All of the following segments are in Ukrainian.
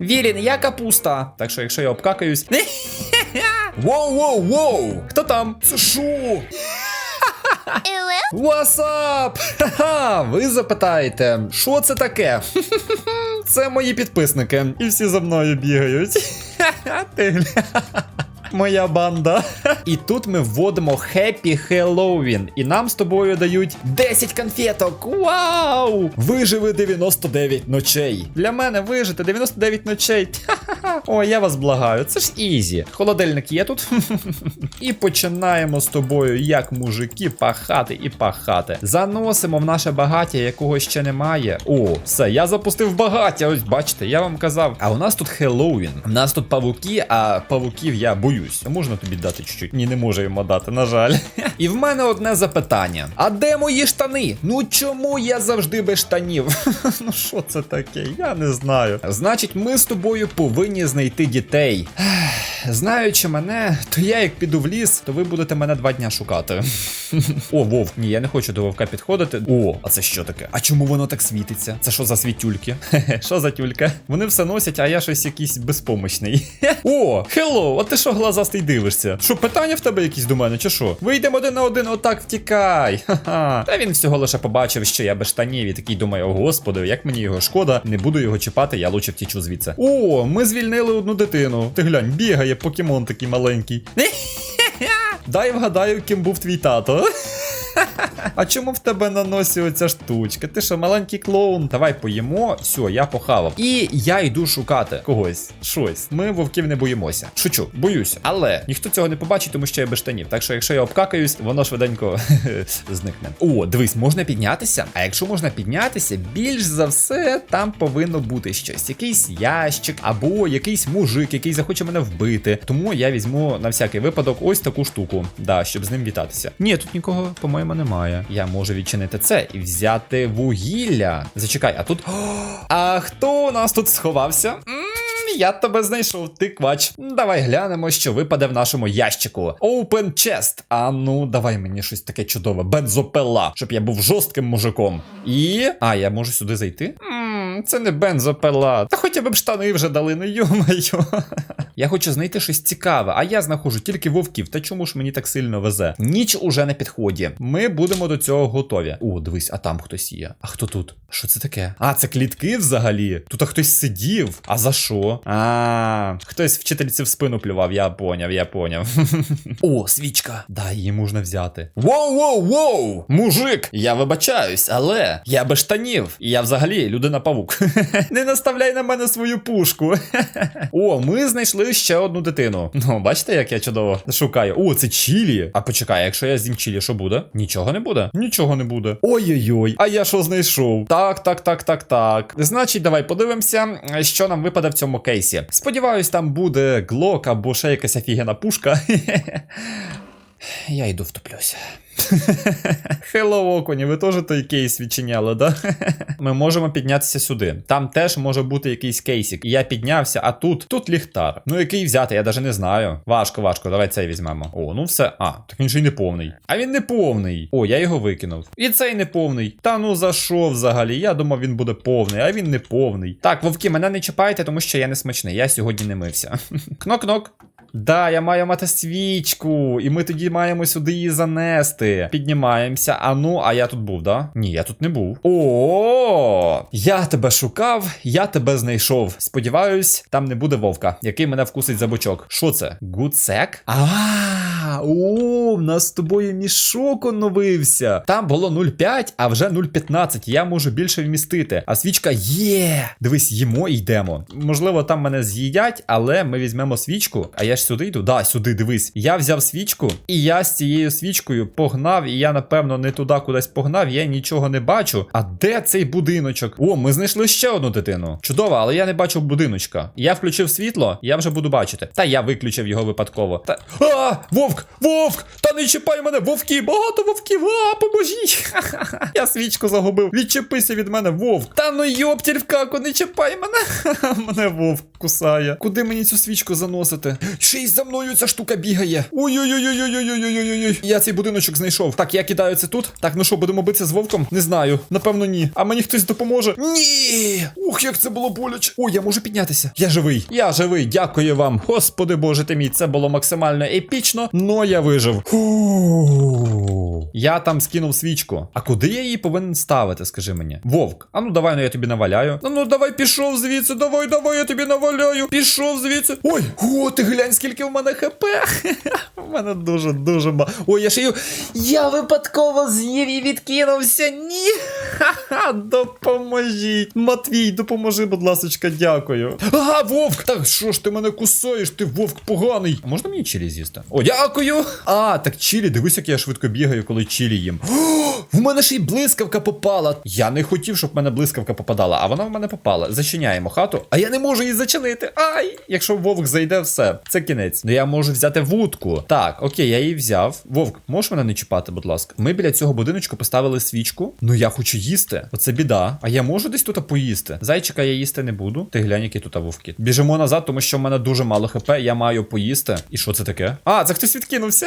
Вірін, я капуста. Так що, якщо я обкакаюсь. Воу, воу, воу! Хто там? Це шо? What's up? Ха-ха, ви запитаєте, що це таке? Це мої підписники. І всі за мною бігають. Ха-ха, ти. Моя банда. І тут ми вводимо Happy Halloween. І нам з тобою дають 10 конфеток. Вау! Виживи 99 ночей. Для мене вижити 99 ночей. Ха-ха-ха. О, я вас благаю. Це ж ізі. Холодильник є тут. І починаємо з тобою, як мужики, пахати і пахати. Заносимо в наше багаття, якого ще немає. О, все, я запустив багаття. Ось бачите, я вам казав. А у нас тут Хеллоуін. У нас тут павуки, а павуків я боюсь. Можна тобі дати чуть-чуть? Ні, не може йому дати, на жаль. І в мене одне запитання: а де мої штани? Ну чому я завжди без штанів? ну що це таке? Я не знаю. Значить, ми з тобою повинні знайти дітей. Знаючи мене, то я як піду в ліс, то ви будете мене два дня шукати. О, вовк, ні, я не хочу до вовка підходити. О, а це що таке? А чому воно так світиться? Це що за світюльки? Що за тюлька? Вони все носять, а я щось якийсь безпомощний. О, хеллоу, а ти що глазастий дивишся? Що, питання в тебе якісь до мене, чи що? Вийдемо один на один, отак втікай. Ха-ха. Та він всього лише побачив, що я без штанів і такий думає, о господи, як мені його шкода, не буду його чіпати, я лучше втічу звідси. О, ми звільнили одну дитину. Ти глянь, бігає покемон такий маленький. Дай вгадаю, ким був твій тато. А чому в тебе на носі оця штучка? Ти що, маленький клоун? Давай поїмо. Все, я похавав. І я йду шукати когось. Щось. Ми вовків не боїмося. Шучу, боюсь. Але ніхто цього не побачить, тому що я без штанів. Так що, якщо я обкакаюсь, воно швиденько зникне. О, дивись, можна піднятися. А якщо можна піднятися, більш за все там повинно бути щось. Якийсь ящик або якийсь мужик, який захоче мене вбити. Тому я візьму на всякий випадок ось таку штуку. Да, щоб з ним вітатися. Ні, тут нікого, по-моєму, немає. Я можу відчинити це і взяти вугілля. Зачекай, а тут. А хто у нас тут сховався? Я тебе знайшов, ти квач. Давай глянемо, що випаде в нашому ящику. Open chest. А ну, давай мені щось таке чудове. Бензопила, щоб я був жорстким мужиком. І. А, я можу сюди зайти? Ммм, це не бензопила. Та хоча б штани вже дали, ну йо-моє. Я хочу знайти щось цікаве, а я знаходжу тільки вовків. Та чому ж мені так сильно везе? Ніч уже на підході. Ми будемо до цього готові. О, дивись, а там хтось є. А хто тут? Що це таке? А, це клітки взагалі. Тут а хтось сидів. А за що? А, хтось вчительці в спину плював, я поняв, я поняв. О, свічка. Да, її можна взяти. Воу, воу, воу! Мужик! Я вибачаюсь, але я без штанів. І я взагалі людина павук. Не наставляй на мене свою пушку. О, ми знайшли ще одну дитину. Ну, бачите, як я чудово шукаю. О, це чілі. А почекай, якщо я з'їм чілі, що буде? Нічого не буде? Нічого не буде. Ой-ой-ой, а я що знайшов? Так, так, так, так, так. Значить, давай подивимося, що нам випаде в цьому кейсі. Сподіваюсь, там буде глок або ще якась офігенна пушка. Я йду втоплюся. Хелло, окуні, ви теж той кейс відчиняли, да? Ми можемо піднятися сюди. Там теж може бути якийсь кейсик. Я піднявся, а тут тут ліхтар. Ну який взяти, я навіть не знаю. Важко, важко, давай цей візьмемо. О, ну все. А, так він же й не повний. А він не повний. О, я його викинув. І цей не повний. Та ну за що взагалі? Я думав, він буде повний, а він не повний. Так, вовки, мене не чіпайте, тому що я не смачний. Я сьогодні не мився. Кнок-кнок. Да, я маю мати свічку, і ми тоді маємо сюди її занести. Піднімаємося. А ну, а я тут був, да? Ні, я тут не був. О, я тебе шукав, я тебе знайшов. Сподіваюсь, там не буде вовка, який мене вкусить за бочок. Що це? Гудсек? А, о, в нас з тобою мішок оновився. Там було 0,5, а вже 0,15. Я можу більше вмістити. А свічка є. Дивись, їмо і йдемо. Можливо, там мене з'їдять, але ми візьмемо свічку. А я ж сюди йду? Да, сюди, дивись. Я взяв свічку, і я з цією свічкою погнав, і я, напевно, не туди кудись погнав, я нічого не бачу. А де цей будиночок? О, ми знайшли ще одну дитину. Чудово, але я не бачу будиночка. Я включив світло, я вже буду бачити. Та я виключив його випадково. Та. А! Вовк! Вовк! Та не чіпай мене! Вовки! Багато вовків! А, поможіть! Я свічку загубив. Відчепися від мене, вовк! Та ну йоптіль в каку, не чіпай мене! Ха-ха, мене вовк кусає. Куди мені цю свічку заносити? Ще й за мною ця штука бігає. Ой-ой-ой-ой-ой-ой-ой-ой-ой. Я цей будиночок знайшов. Так, я кидаю це тут. Так, ну що, будемо битися з вовком? Не знаю. Напевно, ні. А мені хтось допоможе. Ні! Ух, як це було боляче. Ой, я можу піднятися. Я живий. Я живий. Дякую вам. Господи Боже ти мій, це було максимально епічно, но я вижив. Фу. Я там скинув свічку. А куди я її повинен ставити, скажи мені? Вовк, а ну давай ну я тобі наваляю. Ну ну давай пішов звідси, давай, давай, я тобі наваляю. Пішов звідси. Ой, о, ти глянь, скільки в мене хп. У мене дуже, дуже мало. Ой, я й... Я випадково з'їв і відкинувся. Ні. Ха-ха, допоможіть. Матвій, допоможи, будь ласочка, дякую. Ага, вовк! Так що ж ти мене кусаєш? Ти вовк поганий. А можна мені чилі з'їсти? О, дякую! А, так чилі, дивись, як я швидко бігаю, коли чилі їм. В мене ще й блискавка попала. Я не хотів, щоб в мене блискавка попадала, а вона в мене попала. Зачиняємо хату, а я не можу її зачинити. Ай! Якщо вовк зайде, все, це кінець. Ну я можу взяти вудку. Так, окей, я її взяв. Вовк, можеш мене не чіпати, будь ласка. Ми біля цього будиночку поставили свічку. Ну я хочу їсти. Оце біда. А я можу десь тут поїсти. Зайчика я їсти не буду. Ти глянь, які тут вовки. Біжимо назад, тому що в мене дуже мало хп. Я маю поїсти. І що це таке? А, це хтось відкинувся.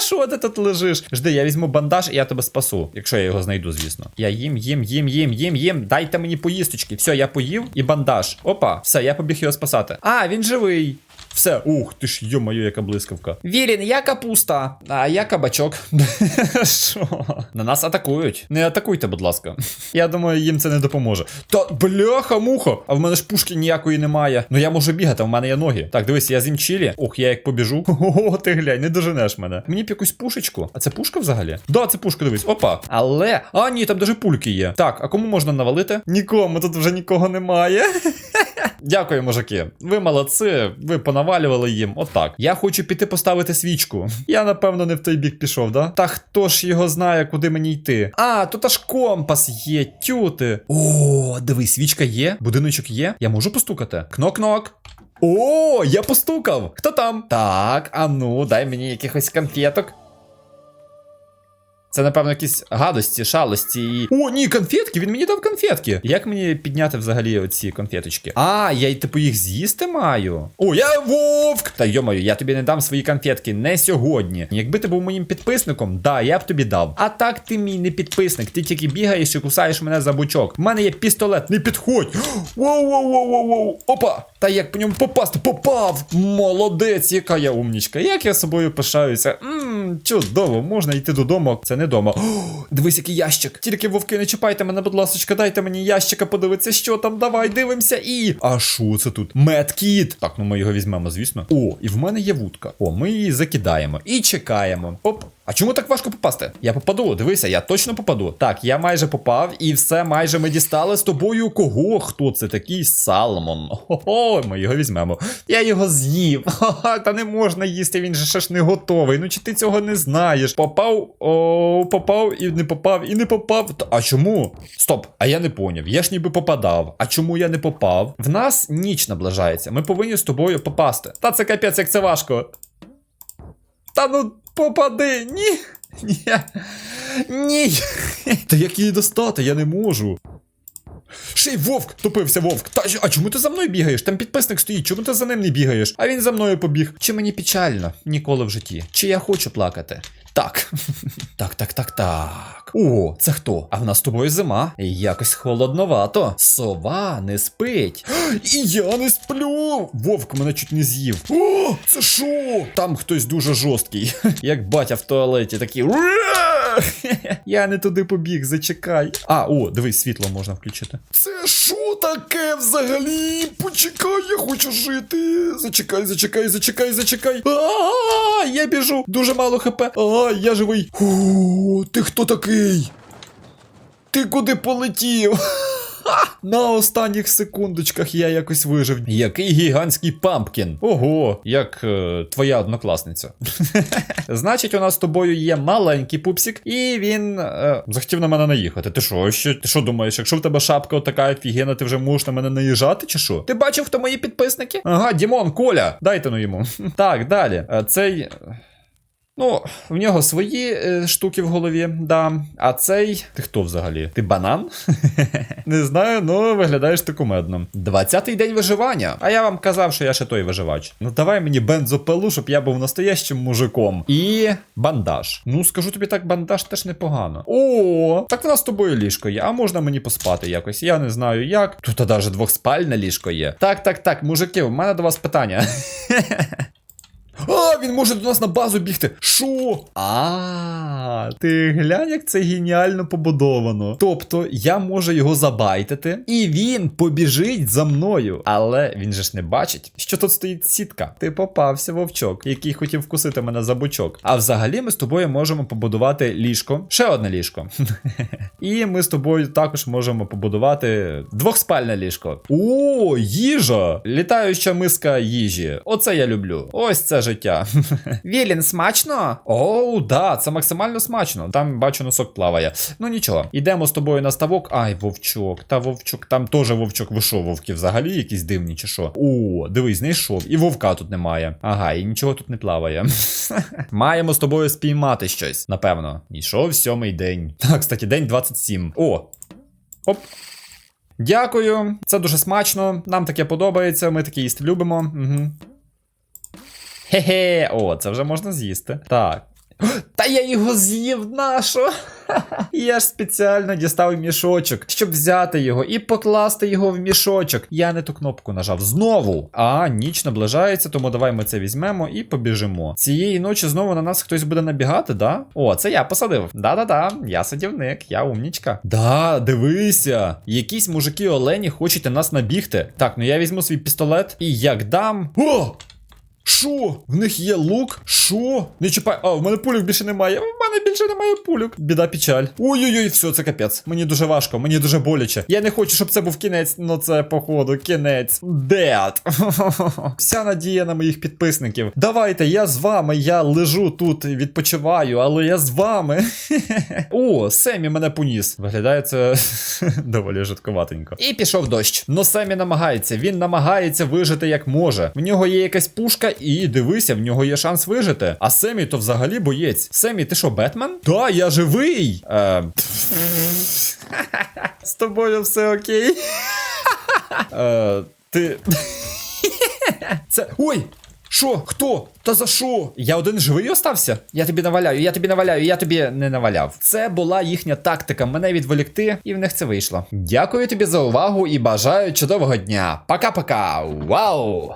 Що ти тут лежиш? Жди, я візьму бандаж і я тебе спасу, якщо я його знайду, звісно. Я їм, їм, їм, їм, їм, їм. Дайте мені поїсточки. Все, я поїв і бандаж. Опа, все, я побіг його спасати. А, він живий. Все, ух, ти ж йо-моє, яка блискавка. Вірін, я капуста, а я кабачок. Що? На нас атакують. Не атакуйте, будь ласка. Я думаю, їм це не допоможе. Та бляха, муха! А в мене ж пушки ніякої немає. Ну я можу бігати, в мене є ноги. Так, дивись, я з'їм чилі. Ох, я як побіжу. Ого, ти глянь, не доженеш мене. Мені б якусь пушечку. А це пушка взагалі? Да, це пушка, дивись. Опа. Але. А, ні, там даже пульки є. Так, а кому можна навалити? Нікому, тут вже нікого немає. Дякую, мужики. Ви молодці, ви понавалювали їм. Отак. Я хочу піти поставити свічку. Я, напевно, не в той бік пішов, да? Та хто ж його знає, куди мені йти? А, тут аж компас є, тюти. О, диви, свічка є, будиночок є. Я можу постукати? Кнок-кнок. О, я постукав. Хто там? Так, а ну, дай мені якихось конфеток. Це, напевно, якісь гадості, шалості і. О, ні, конфетки! Він мені дав конфетки. Як мені підняти взагалі оці конфеточки? А, я й типу їх з'їсти маю. О, я вовк! Та йомаю, я тобі не дам свої конфетки не сьогодні. Якби ти був моїм підписником, да, я б тобі дав. А так ти мій не підписник. Ти тільки бігаєш і кусаєш мене за бучок. У мене є пістолет, не підходь. Воу, воу, воу, воу, воу. Опа! Та як по ньому попасти? Попав! Молодець, яка я умнічка. Як я собою пишаюся. Ммм, чудово, можна йти додому. Це не дома. Дивись, який ящик. Тільки вовки, не чіпайте мене, будь ласка, дайте мені ящика, подивитися, що там. Давай, дивимося. І. А що це тут? Медкіт. Так, ну ми його візьмемо, звісно. О, і в мене є вудка. О, ми її закидаємо і чекаємо. Оп. А чому так важко попасти? Я попаду, дивися, я точно попаду. Так, я майже попав, і все майже ми дістали з тобою. Кого? Хто це такий Салмон? Хо-хо, ми його візьмемо. Я його з'їв. Ха-ха, та не можна їсти, він же ще ж не готовий. Ну чи ти цього не знаєш? Попав, о, попав і не попав, і не попав. А чому? Стоп, а я не поняв. Я ж ніби попадав. А чому я не попав? В нас ніч наближається. Ми повинні з тобою попасти. Та це капець, як це важко. Та ну попади, ні. Ні. Ні. Та як її достати, я не можу. Ще й вовк, тупився вовк. Та а чому ти за мною бігаєш? Там підписник стоїть, чому ти за ним не бігаєш? А він за мною побіг. Чи мені печально? Ніколи в житті. Чи я хочу плакати? Так. так, так, так, так. О, це хто? А в нас з тобою зима. Якось холодновато. Сова не спить. І я не сплю. Вовк мене чуть не з'їв. О, це що? Там хтось дуже жорсткий. Як батя в туалеті, такий. Я не туди побіг, зачекай. А, о, дивись, світло можна включити. Це що таке взагалі? Почекай, я хочу жити. Зачекай, зачекай, зачекай, зачекай. А, я біжу. Дуже мало хп. А, я живий. О, ти хто такий? Ти куди полетів? На останніх секундочках я якось вижив. Який гігантський пампкін. Ого, як е, твоя однокласниця. Значить, у нас з тобою є маленький пупсик, і він е, захотів на мене наїхати. Ти що, що, ти що думаєш, якщо в тебе шапка отака офігенна, ти вже можеш на мене наїжджати, чи що? Ти бачив, хто мої підписники? Ага, Дімон, Коля, дайте ну йому. Так, далі. Е, Цей. Ну, в нього свої е, штуки в голові, да. А цей. Ти хто взагалі? Ти банан? Не знаю, ну виглядаєш ти кумедно. 20-й день виживання. А я вам казав, що я ще той виживач. Ну давай мені бензопилу, щоб я був настоящим мужиком. І бандаж. Ну, скажу тобі так, бандаж теж непогано. О, так у нас з тобою ліжко є. А можна мені поспати якось? Я не знаю як. Тут навіть двохспальне ліжко є. Так, так, так, мужики, у мене до вас питання. А, він може до нас на базу бігти. Шо? А, ти глянь, як це геніально побудовано. Тобто я можу його забайтити, і він побіжить за мною. Але він же ж не бачить, що тут стоїть сітка. Ти попався, вовчок, який хотів вкусити мене за бочок. А взагалі ми з тобою можемо побудувати ліжко. Ще одне ліжко. І ми з тобою також можемо побудувати двохспальне ліжко. О, їжа! Літаюча миска їжі. Оце я люблю. Ось це життя. Вілін, смачно? Оу, да, це максимально смачно. Там бачу носок плаває. Ну нічого, ідемо з тобою на ставок. Ай, вовчок, та вовчок, там теж вовчок. Ви що, вовки взагалі якісь дивні чи що? О, дивись, знайшов. І вовка тут немає. Ага, і нічого тут не плаває. Маємо з тобою спіймати щось, напевно. Ішов сьомий день. Так, кстати, день 27. О! Оп. Дякую, це дуже смачно. Нам таке подобається, ми таке їсти любимо. Угу. Хе-хе, о, це вже можна з'їсти. Так. Та я його з'їв нащо? Я ж спеціально дістав мішочок, щоб взяти його і покласти його в мішочок. Я не ту кнопку нажав знову. А ніч наближається, тому давай ми це візьмемо і побіжимо. Цієї ночі знову на нас хтось буде набігати, да? О, це я посадив. Да-да-да, я садівник, я умнічка. Да, дивися. Якісь мужики олені хочуть на нас набігти. Так, ну я візьму свій пістолет і як дам. О! Що? В них є лук? Що? Не чіпай. А, в мене пульок більше немає. В мене більше немає пульок. Біда печаль. Ой-ой-ой, все, це капець. Мені дуже важко, мені дуже боляче. Я не хочу, щоб це був кінець, ну це походу кінець. Дед. Вся надія на моїх підписників. Давайте, я з вами. Я лежу тут і відпочиваю, але я з вами. О, Семі мене поніс. Виглядає це доволі жорстковатенько. І пішов дощ. Но Семі намагається. Він намагається вижити як може. В нього є якась пушка, і дивися, в нього є шанс вижити. А Семі то взагалі боєць. Семі, ти що, Бетмен? Та, я живий. Е... З тобою все окей. Е, Ти. Це. Ой! Що? Хто? Та за що? Я один живий остався? Я тобі наваляю, я тобі наваляю, я тобі не наваляв. Це була їхня тактика мене відволікти, і в них це вийшло. Дякую тобі за увагу і бажаю чудового дня. Пока-пока. Вау!